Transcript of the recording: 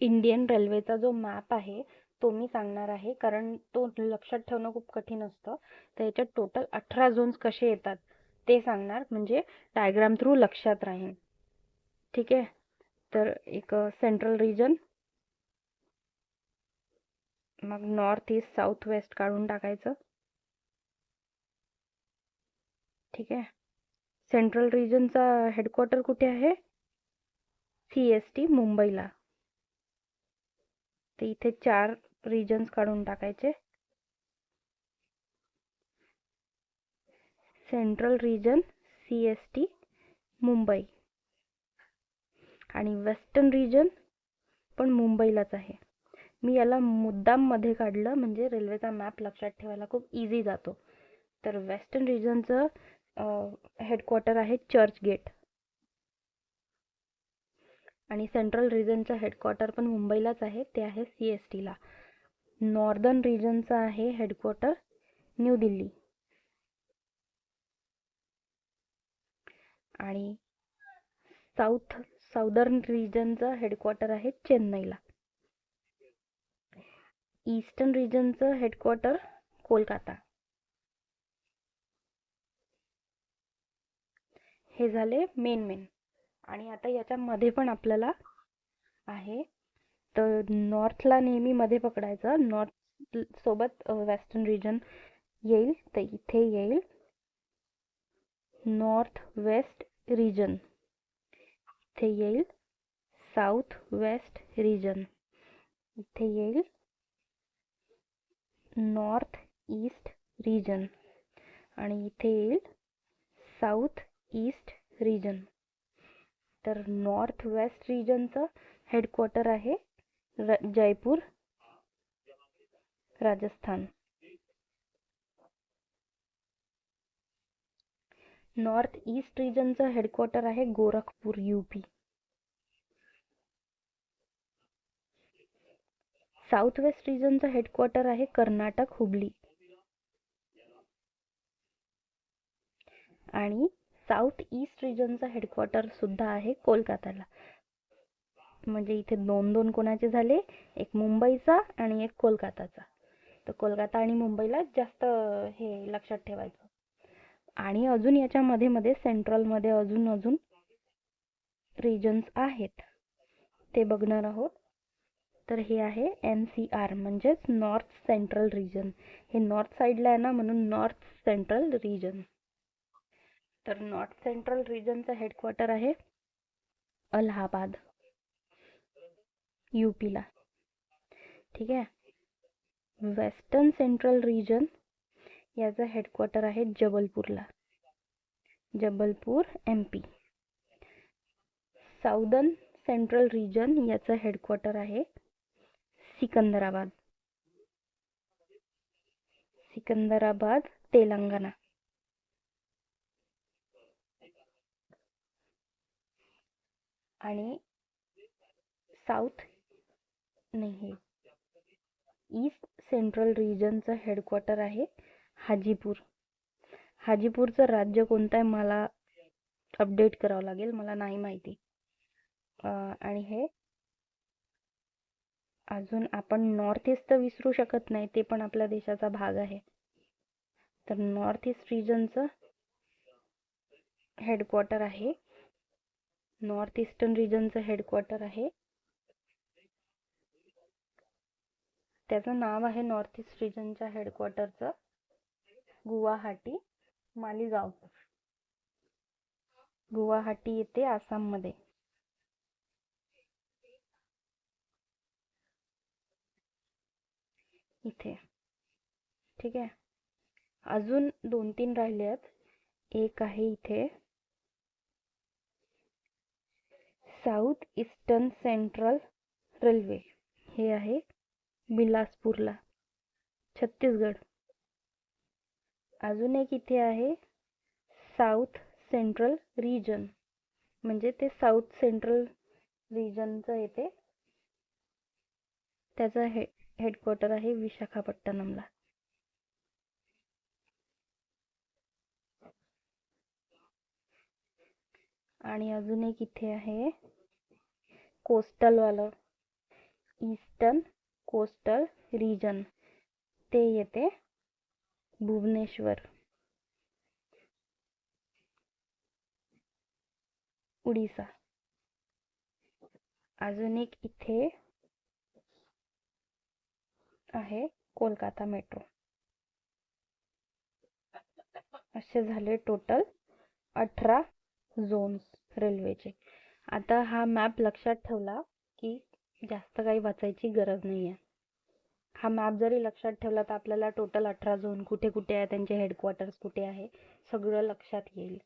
Indian रेल्वेचा जो map आहे तो मी सांगणार आहे. कारण तो लक्षात ठेवणं खूप कठीण असतं. तर याच्यात टोटल अठरा झोन्स कसे येतात ते सांगणार. म्हणजे डायग्राम थ्रू लक्षात राहील ठीक आहे? तर एक सेंट्रल रिजन मग नॉर्थ ईस्ट साऊथ वेस्ट काढून टाकायचं. ठीक आहे? सेंट्रल रिजनचा हेडक्वार्टर कुठे आहे? सी एस टी मुंबईला. ते इथे चार रिजन्स काढून टाकायचे. Central region C S T Mumbai. आणि वेस्टर्न रिजन पण मुंबईलाच आहे. मी याला मुद्दाममध्ये काढलं म्हणजे रेल्वेचा मॅप लक्षात ठेवायला खूप इझी जातो. तर वेस्टर्न रिजनचं हेडक्वार्टर आहे चर्च गेट आणि सेंट्रल रिजनचं हेडक्वार्टर पण मुंबईलाच आहे. ते आहे सी एस टीला नॉर्दर्न रिजनचं आहे हेडक्वार्टर न्यू दिल्ली आणि साऊथ साऊदर्न रिजनचं हेडक्वार्टर आहे चेन्नईला ईस्टर्न रिजनचं हेडक्वार्टर कोलकाता. हे झाले मेन मेन आणि आता याच्यामध्ये पण आपल्याला आहे. तर नॉर्थला नेहमी मध्ये पकडायचं. नॉर्थ सोबत वेस्टर्न रिजन येईल. तर इथे येईल. नॉर्थ वेस्ट रिजन इथे येईल. साऊथ वेस्ट रिजन इथे येईल. नॉर्थ ईस्ट रिजन आणि इथे येईल. साऊथ ईस्ट रिजन तर नॉर्थ वेस्ट रिजनचं हेडक्वार्टर आहे जयपूर राजस्थान. नॉर्थ ईस्ट रिजनचं हेडक्वार्टर आहे गोरखपूर यूपी. साऊथ वेस्ट रिजनचं हेडक्वार्टर आहे कर्नाटक हुबली. आणि साऊथ ईस्ट रिजनचं हेडक्वार्टर सुद्धा आहे कोलकाताला. म्हणजे इथे दोन दोन कोणाचे झाले? एक मुंबईचा आणि एक कोलकाताचा. तर कोलकाता आणि मुंबईला जास्त हे लक्षात ठेवायचं. आणि अजून याच्या मध्ये मध्ये सेंट्रलमध्ये अजून अजून रिजन्स आहेत. ते बघणार आहोत. तर हे आहे एन सी आर म्हणजेच नॉर्थ सेंट्रल रिजन हे नॉर्थ साईडला आहे ना म्हणून नॉर्थ सेंट्रल रिजन तर नॉर्थ सेंट्रल रिजनचं हेडक्वार्टर आहे अलाहाबाद यूपीला ठीक आहे? वेस्टर्न सेंट्रल रिजन याचं हेडक्वार्टर आहे जबलपूरला. Jabalpur M P southern central region याचं हेडक्वार्टर आहे सिकंदराबाद. सिकंदराबाद तेलंगणा. आणि साऊथ नाही. ईस्ट सेंट्रल रिजनचं हेडक्वार्टर आहे हाजीपूर. हाजीपूरचं राज्य कोणतं आहे मला अपडेट करावं लागेल मला नाही माहिती. आणि हे अजून आपण नॉर्थ ईस्ट तर विसरू शकत नाही ते पण आपल्या देशाचा भाग आहे. तर नॉर्थ ईस्ट रिजनचं हेडक्वार्टर आहे. नॉर्थ ईस्टर्न रिजनचं हेडक्वार्टर आहे. त्याचं नाव आहे नॉर्थ ईस्ट रिजनच्या हेडक्वार्टरचं गुवाहाटी मालीगाव. गुवाहाटी येते आसाममध्ये. इथे. ठीक आहे. अजून दोन तीन राहिले आहेत. एक आहे इथे. South eastern central railway. हे आहे बिलासपूरला. छत्तीसगड. अजून एक इथे आहे साऊथ सेंट्रल रिजन. म्हणजे ते साऊथ सेंट्रल रिजनचं येते. त्याचं हे हेडक्वार्टर आहे विशाखापट्टणमला. आणि अजून एक इथे आहे. कोस्टलवालं. Eastern coastal region. ते येते भुवनेश्वर. उडीसा. अजून एक इथे आहे कोलकाता मेट्रो. असे झाले टोटल अठरा झोन्स रेल्वेचे आता हा मॅप लक्षात ठेवला की जास्त काही वाचायची गरज नाही आहे हा मॅप जरी लक्षात ठेवला तर आपल्याला टोटल अठरा झोन कुठे कुठे आहे त्यांचे हेडक्वार्टर्स कुठे आहे सगळं लक्षात येईल.